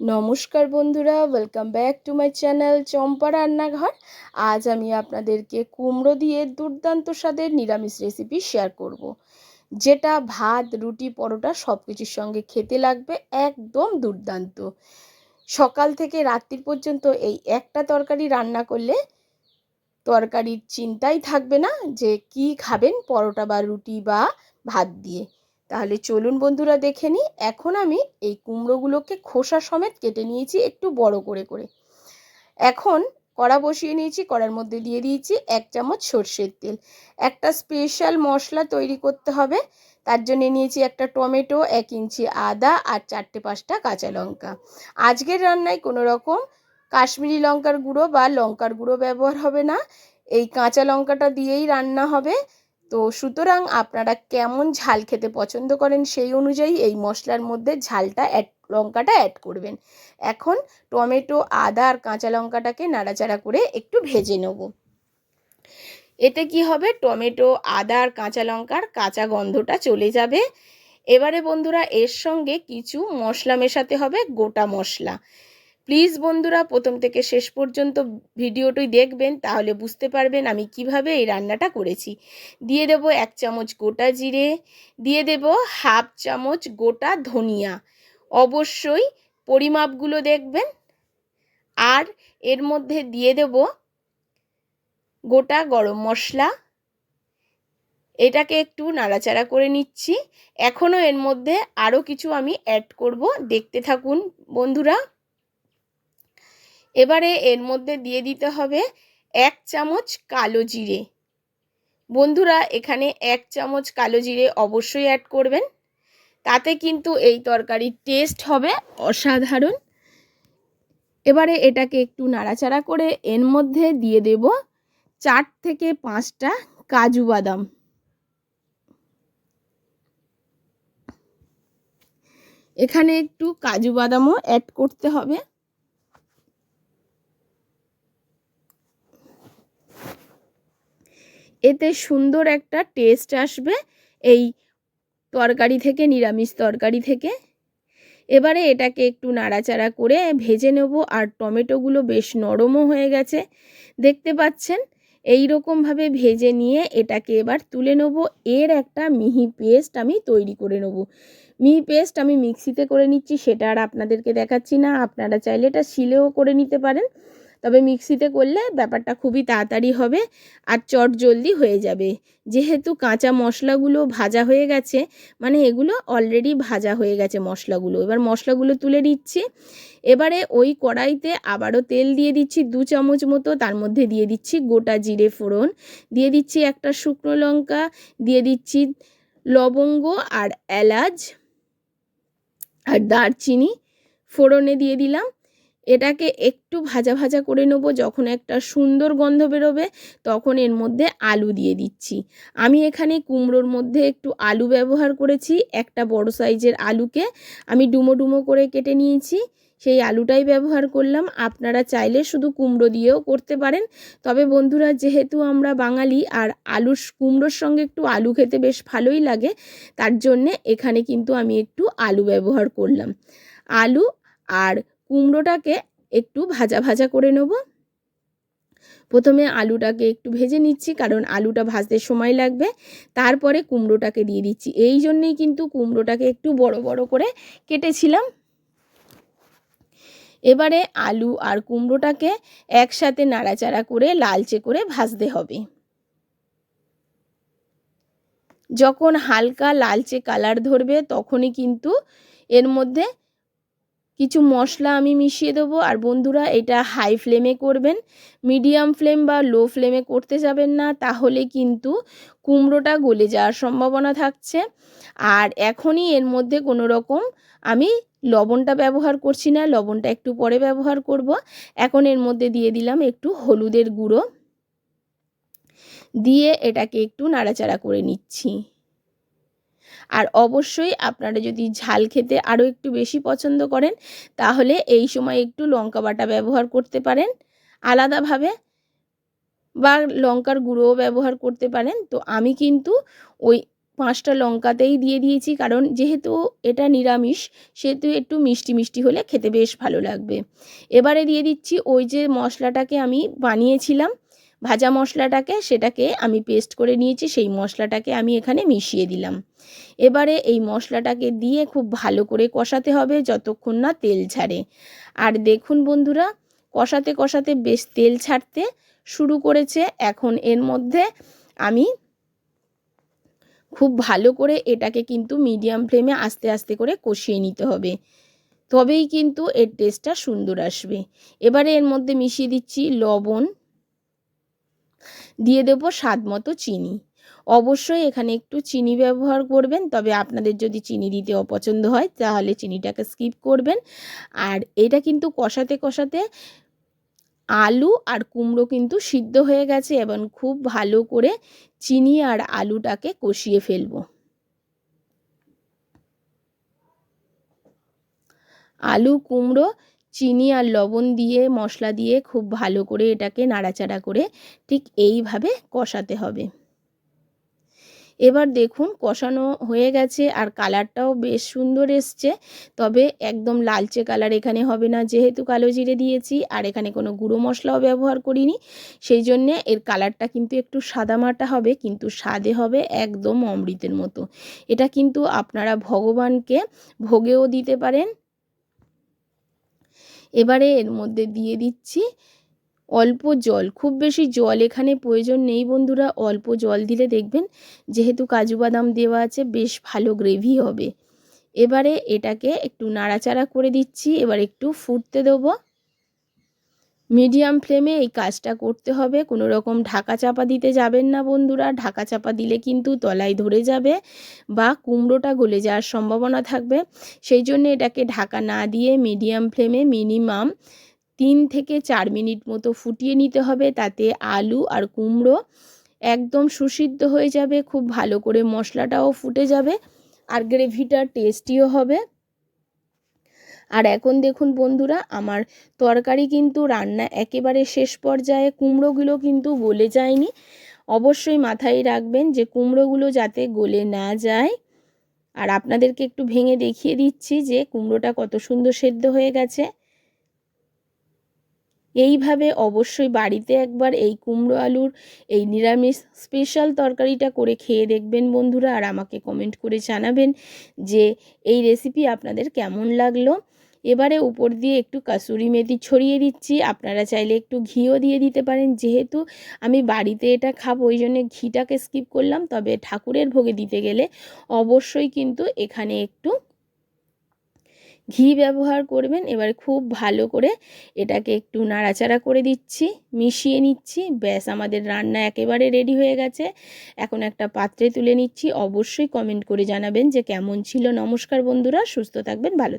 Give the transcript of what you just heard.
নমস্কার বন্ধুরা welcome back to my channel Champa রান্নাঘর। আজ আমি আপনাদেরকে কুমড়ো দিয়ে দুর্দান্ত স্বাদের নিরামিষ রেসিপি শেয়ার করব। যেটা ভাত, রুটি, পরোটা সব কিছুর সঙ্গে খেতে লাগবে একদম দুর্দান্ত। সকাল থেকে রাত্রির পর্যন্ত এই একটা তরকারি রান্না করলে তরকারির চিন্তাই থাকবে না যে কি খাবেন, পরোটা বা রুটি বা ভাত দিয়ে। তাহলে চলুন বন্ধুরা দেখে নিই। এখন আমি এই কুমড়োগুলোকে খোসা সমেত কেটে নিয়েছি একটু বড় করে করে। এখন কড়া বসিয়ে নিয়েছি, কড়ার মধ্যে দিয়ে দিয়েছি এক চামচ সর্ষের তেল। একটা স্পেশাল মশলা তৈরি করতে হবে। তার জন্য নিয়েছি একটা টমেটো, এক ইঞ্চি আদা আর চারটে পাঁচটা কাঁচা লঙ্কা। আজকের রান্নায় কোনো রকম কাশ্মীরি লঙ্কার গুঁড়ো বা লঙ্কার গুঁড়ো ব্যবহার হবে না। এই কাঁচা লঙ্কাটা দিয়েই রান্না হবে। তো সুতরাং আপনারা কেমন ঝাল খেতে পছন্দ করেন সেই অনুযায়ী এই মশলার মধ্যে ঝালটা অ্যাড লঙ্কাটা অ্যাড করবেন। এখন টমেটো, আদা আর কাঁচা লঙ্কাটাকে নাড়াচাড়া করে একটু ভেজে নেব। এতে কি হবে? টমেটো, আদা আর কাঁচা লঙ্কার কাঁচা গন্ধটা চলে যাবে। এবারে বন্ধুরা, এর সঙ্গে কিছু মশলা মেশাতে হবে, গোটা মশলা। প্লিজ বন্ধুরা, প্রথম থেকে শেষ পর্যন্ত ভিডিওটি দেখবেন, তাহলে বুঝতে পারবেন আমি কীভাবে এই রান্নাটা করেছি। দিয়ে দেব এক চামচ গোটা জিরে, দিয়ে দেব হাফ চামচ গোটা ধনিয়া। অবশ্যই পরিমাপগুলো দেখবেন। আর এর মধ্যে দিয়ে দেব গোটা গরম মশলা। এটাকে একটু নাড়াচাড়া করে নিচ্ছি। এখনও এর মধ্যে আরও কিছু আমি অ্যাড করব। দেখতে থাকুন বন্ধুরা। এবারে এর মধ্যে দিয়ে দিতে হবে এক চামচ কালো জিরে। বন্ধুরা, এখানে এক চামচ কালো জিরে অবশ্যই অ্যাড করবেন। তাতে কিন্তু এই তরকারির টেস্ট হবে অসাধারণ। এবারে এটাকে একটু নাড়াচাড়া করে এর মধ্যে দিয়ে দেব চার থেকে পাঁচটা কাজু বাদাম। এখানে একটু কাজু বাদামও অ্যাড করতে হবে। এতে সুন্দর একটা টেস্ট আসবে এই তরকারি থেকে, নিরামিষ তরকারি থেকে। এবারে এটাকে একটু নাড়াচাড়া করে ভেজে নেব আর টমেটোগুলো বেশ নরমও হয়ে গেছে। দেখতে পাচ্ছেন? এই রকমভাবে ভেজে নিয়ে এটাকে এবার তুলে নেব। এর একটা মিহি পেস্ট আমি তৈরি করে নেব। মিহি পেস্ট আমি মিক্সিতে করে নিচ্ছি, সেটা আর আপনাদেরকে দেখাচ্ছি না। আপনারা চাইলে এটা শিলেও করে নিতে পারেন। তবে মিক্সিতে করলে ব্যাপারটা খুবই তাড়াতাড়ি হবে আর চট জলদি হয়ে যাবে। যেহেতু কাঁচা মশলাগুলো ভাজা হয়ে গেছে মানে এগুলো অলরেডি ভাজা হয়ে গেছে মশলাগুলো। এবার মশলাগুলো তুলে দিচ্ছি এবারে ওই কড়াইতে আবারও তেল দিয়ে দিচ্ছি দু চামচ মতো, তার মধ্যে দিয়ে দিচ্ছি গোটা জিরে ফোড়ন। দিয়ে দিচ্ছি একটা শুকনো লঙ্কা, দিয়ে দিচ্ছি লবঙ্গ আর এলাচ আর দারচিনি। ফোড়নে দিয়ে দিলাম। এটাকে একটু ভাজা ভাজা করে নেব, যখন একটা সুন্দর গন্ধ বেরোবে তখন এর মধ্যে আলু দিয়ে দিচ্ছি। আমি এখানে কুমড়োর মধ্যে একটু আলু ব্যবহার করেছি, একটা বড় সাইজের আলুকে। আমি ডুমো ডুমো করে কেটে নিয়েছি, সেই আলুটাই ব্যবহার করলাম। আপনারা চাইলে শুধু কুমড়ো দিয়েও করতে পারেন। তবে বন্ধুরা, যেহেতু আমরা বাঙালি আর আলুর কুমড়োর সঙ্গে একটু আলু খেতে বেশ ভালোই লাগে, তার জন্যে এখানে কিন্তু আমি একটু আলু ব্যবহার করলাম। আলু আর কুমড়োটাকে একটু ভাজা ভাজা করে নেব। প্রথমে আলুটাকে একটু ভেজে নিচ্ছি, কারণ আলুটা ভাজতে সময় লাগবে। তারপরে কুমড়োটাকে দিয়ে দিচ্ছি। এই জন্যেই কিন্তু কুমড়োটাকে একটু বড় বড় করে কেটেছিলাম। এবারে আলু আর কুমড়োটাকে একসাথে নাড়াচাড়া করে লালচে করে ভাজতে হবে। যখন হালকা লালচে কালার ধরবে, তখনই কিন্তু এর মধ্যে কিছু মশলা আমি মিশিয়ে দেবো। আর বন্ধুরা, এটা হাই ফ্লেমে করবেন। মিডিয়াম ফ্লেম বা লো ফ্লেমে করতে যাবেন না, তাহলে কিন্তু কুমড়োটা গলে যাওয়ার সম্ভাবনা থাকছে। আর এখনই এর মধ্যে কোনো রকম আমি লবণটা ব্যবহার করছি না, লবণটা একটু পরে ব্যবহার করব। এখন এর মধ্যে দিয়ে দিলাম একটু হলুদের গুঁড়ো। দিয়ে এটাকে একটু নাড়াচাড়া করে নিচ্ছি। আর অবশ্যই আপনারা যদি ঝাল খেতে আরও একটু বেশি পছন্দ করেন, তাহলে এই সময় একটু লঙ্কা বাটা ব্যবহার করতে পারেন। আলাদাভাবে বা লঙ্কার গুঁড়োও ব্যবহার করতে পারেন। তো আমি কিন্তু ওই পাঁচটা লঙ্কাতেই দিয়ে দিয়েছি, কারণ যেহেতু এটা নিরামিষ, সেহেতু একটু মিষ্টি মিষ্টি হলে খেতে বেশ ভালো লাগবে। এবারে দিয়ে দিচ্ছি ওই যে মশলাটাকে আমি বানিয়েছিলাম ভাজা মশলাটাকে সেটাকে আমি পেস্ট করে নিয়েছি, সেই মশলাটাকে আমি এখানে মিশিয়ে দিলাম। এবারে এই মশলাটাকে দিয়ে খুব ভালো করে কষাতে হবে যতক্ষণ না তেল ছাড়ে আর দেখুন বন্ধুরা, কষাতে কষাতে বেশ তেল ছাড়তে শুরু করেছে। এখন এর মধ্যে আমি খুব ভালো করে এটাকে কিন্তু মিডিয়াম ফ্লেমে আস্তে আস্তে করে কষিয়ে নিতে হবে। তবেই কিন্তু এর টেস্টটা সুন্দর আসবে। এবারে এর মধ্যে মিশিয়ে দিচ্ছি লবণ। দিয়ে দেবো স্বাদ মতো চিনি। অবশ্যই এখানে একটু চিনি ব্যবহার করবেন, তবে আপনাদের যদি চিনি দিতে অপছন্দ হয়, তাহলে চিনিটাকে স্কিপ করবেন। আর এটা কিন্তু কষাতে কষাতে আলু আর কুমড়ো কিন্তু সিদ্ধ হয়ে গেছে এবং খুব ভালো করে চিনি আর আলুটাকে কষিয়ে ফেলব। আলু, কুমড়ো চিনি আর লবণ দিয়ে, মশলা দিয়ে খুব ভালো করে এটাকে নাড়াচাড়া করে ঠিক এইভাবে কষাতে হবে। এবার দেখুন কষানো হয়ে গেছে আর কালারটাও বেশ সুন্দর এসছে। তবে একদম লালচে কালার এখানে হবে না। যেহেতু কালো জিরে দিয়েছি আর এখানে কোনো গুঁড়ো মশলাও ব্যবহার করিনি, সেই জন্যে এর কালারটা কিন্তু একটু সাদামাটা হবে, কিন্তু স্বাদে হবে একদম অমৃতের মতো। এটা কিন্তু আপনারা ভগবানকে ভোগেও দিতে পারেন এবারে এর মধ্যে দিয়ে দিচ্ছি অল্প জল। খুব বেশি জল এখানে প্রয়োজন নেই বন্ধুরা, অল্প জল দিলে দেখবেন যেহেতু কাজু বাদাম দেওয়া আছে বেশ ভালো গ্রেভি হবে। এবারে এটাকে একটু নাড়াচাড়া করে দিচ্ছি, এবার একটু ফুটতে দেবো। মিডিয়াম ফ্লেমে এই কাজটা করতে হবে। কোনো রকম ঢাকা চাপা দিতে যাবেন না বন্ধুরা। ঢাকা চাপা দিলে কিন্তু তলায় ধরে যাবে বা কুমড়োটা গলে যাওয়ার সম্ভাবনা থাকবে। সেই জন্য এটাকে ঢাকা না দিয়ে মিডিয়াম ফ্লেমে মিনিমাম তিন থেকে চার মিনিট মতো ফুটিয়ে নিতে হবে। তাতে আলু আর কুমড়ো একদম সুসিদ্ধ হয়ে যাবে। খুব ভালো করে মশলাটাও ফুটে যাবে। আর গ্রেভিটা টেস্টিও হবে। আর এখন দেখুন বন্ধুরা, আমার তরকারি কিন্তু রান্না একেবারে শেষ পর্যায়ে, কুমড়োগুলো কিন্তু গলে যায়নি। অবশ্যই মাথায় রাখবেন যে কুমড়োগুলো যাতে গলে না যায়। আর আপনাদেরকে একটু ভেঙে দেখিয়ে দিচ্ছি যে কুমড়োটা কত সুন্দর সেদ্ধ হয়ে গেছে। এইভাবে অবশ্যই বাড়িতে একবার এই কুমড়ো আলুর এই নিরামিষ স্পেশাল তরকারিটা করে খেয়ে দেখবেন বন্ধুরা। আর আমাকে কমেন্ট করে জানাবেন যে এই রেসিপি আপনাদের কেমন লাগল। এবারে উপর দিয়ে একটু কাসুরি মেথি ছড়িয়ে দিচ্ছি। আপনারা চাইলে একটু ঘিও দিয়ে দিতে পারেন। যেহেতু আমি বাড়িতে এটা খাব, ওই জন্য ঘিটাকে স্কিপ করলাম। তবে ঠাকুরের ভোগে দিতে গেলে অবশ্যই কিন্তু এখানে একটু ঘি ব্যবহার করবেন। এবার খুব ভালো করে এটাকে একটু নাড়াচাড়া করে দিচ্ছি, মিশিয়ে নিচ্ছি। ব্যাস, আমাদের রান্না একেবারে রেডি হয়ে গেছে। এখন একটা পাত্রে তুলে নিচ্ছি। অবশ্যই কমেন্ট করে জানাবেন যে কেমন ছিল। নমস্কার বন্ধুরা, সুস্থ থাকবেন, ভালো